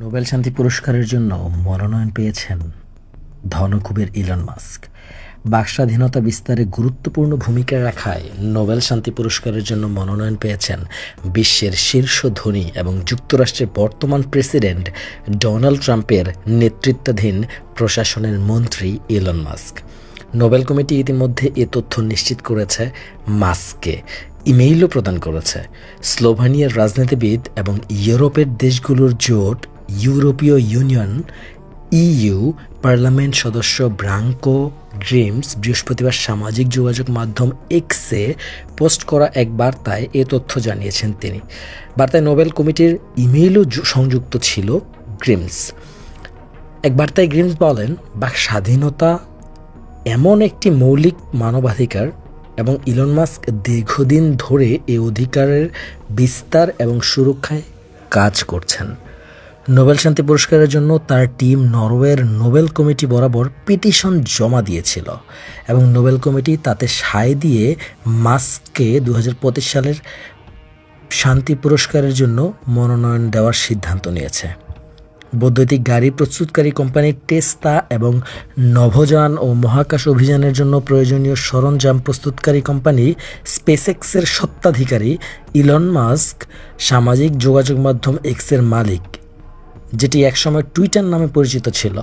Nobel শান্তি পুরস্কারের জন্য মনোনয়ন পেয়েছেন ধনকুবের ইলন মাস্ক। বাকস্বাধীনতা বিস্তারে গুরুত্বপূর্ণ ভূমিকা রাখায় নোবেল শান্তি পুরস্কারের জন্য মনোনয়ন পেয়েছেন বিশ্বের শীর্ষ ধনী এবং যুক্তরাষ্ট্রের বর্তমান প্রেসিডেন্ট ডোনাল্ড ট্রাম্পের নেতৃত্বাধীন প্রশাসনের মন্ত্রী ইলন মাস্ক। নোবেল কমিটি ইতিমধ্যে এ তথ্য নিশ্চিত করেছে মাস্ককে। ইমেইলও প্রদান করেছে। স্লোভানিয়ার রাজনীতিবিদ এবং ইউরোপের দেশগুলোর জোট ইউরোপীয় ইউনিয়ন, ইইউ, পার্লামেন্ট সদস্য ব্রাঙ্কো ড্রিমস বৃহস্পতিবার সামাজিক যোগাযোগ মাধ্যম এক্সে পোস্ট করা এক বার্তায় এ তথ্য জানিয়েছেন তিনি। বার্তায় নোবেল কমিটির ইমেইলও সংযুক্ত ছিল গ্রিমস। এক বার্তায় গ্রিমস বলেন বা স্বাধীনতা এমন একটি মৌলিক মানবাধিকার এবং ইলন মাস্ক দীর্ঘদিন ধরে এ অধিকারের বিস্তার এবং সুরক্ষায় কাজ করছেন। নোবেল শান্তি পুরস্কারের জন্য তার টিম নরওয়ের নোবেল কমিটি বরাবর পিটিশন জমা দিয়েছিল এবং নোবেল কমিটি তাতে সায় দিয়ে মাস্ককে দু হাজার পঁচিশ সালের শান্তি পুরস্কারের জন্য মনোনয়ন দেওয়ার সিদ্ধান্ত নিয়েছে। বৈদ্যুতিক গাড়ি প্রস্তুতকারী কোম্পানি টেস্তা এবং নভোযান ও মহাকাশ অভিযানের জন্য প্রয়োজনীয় সরঞ্জাম প্রস্তুতকারী কোম্পানি স্পেসএক্সের সত্ত্বাধিকারী ইলন মাস্ক সামাজিক যোগাযোগ মাধ্যম এক্সের মালিক যেটি একসময় টুইটার নামে পরিচিত ছিল।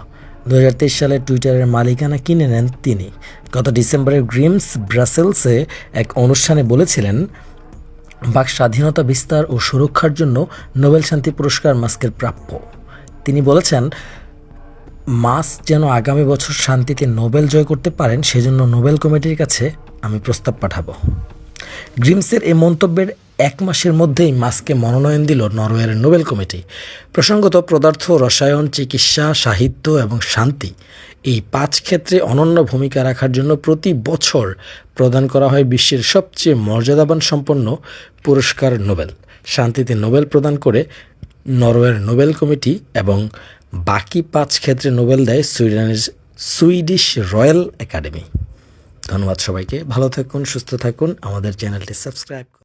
দু হাজার তেইশ সালে টুইটারের মালিকানা কিনে নেন তিনি। গত ডিসেম্বরে গ্রিমস ব্রাসেলসে এক অনুষ্ঠানে বলেছিলেন, বাক স্বাধীনতা বিস্তার ও সুরক্ষার জন্য নোবেল শান্তি পুরস্কার মাস্কের প্রাপ্য। তিনি বলেছেন, মাস্ক যেন আগামী বছর শান্তিতে নোবেল জয় করতে পারেন, সেজন্য নোবেল কমিটির কাছে আমি প্রস্তাব পাঠাবো। গ্রিমসের এই মন্তব্যের এক মাসের মধ্যেই মাস্ককে মনোনয়ন দিল নরওয়ের নোবেল কমিটি। প্রসঙ্গত পদার্থ, রসায়ন, চিকিৎসা, সাহিত্য এবং শান্তি এই পাঁচ ক্ষেত্রে অনন্য ভূমিকা রাখার জন্য প্রতি বছর প্রদান করা হয় বিশ্বের সবচেয়ে মর্যাদাবান সম্পন্ন পুরস্কার নোবেল। শান্তিতে নোবেল প্রদান করে নরওয়ের নোবেল কমিটি এবং বাকি পাঁচ ক্ষেত্রে নোবেল দেয় সুইডেনের সুইডিশ রয়্যাল একাডেমি। ধন্যবাদ সবাইকে। ভালো থাকুন, সুস্থ থাকুন। আমাদের চ্যানেলটি সাবস্ক্রাইব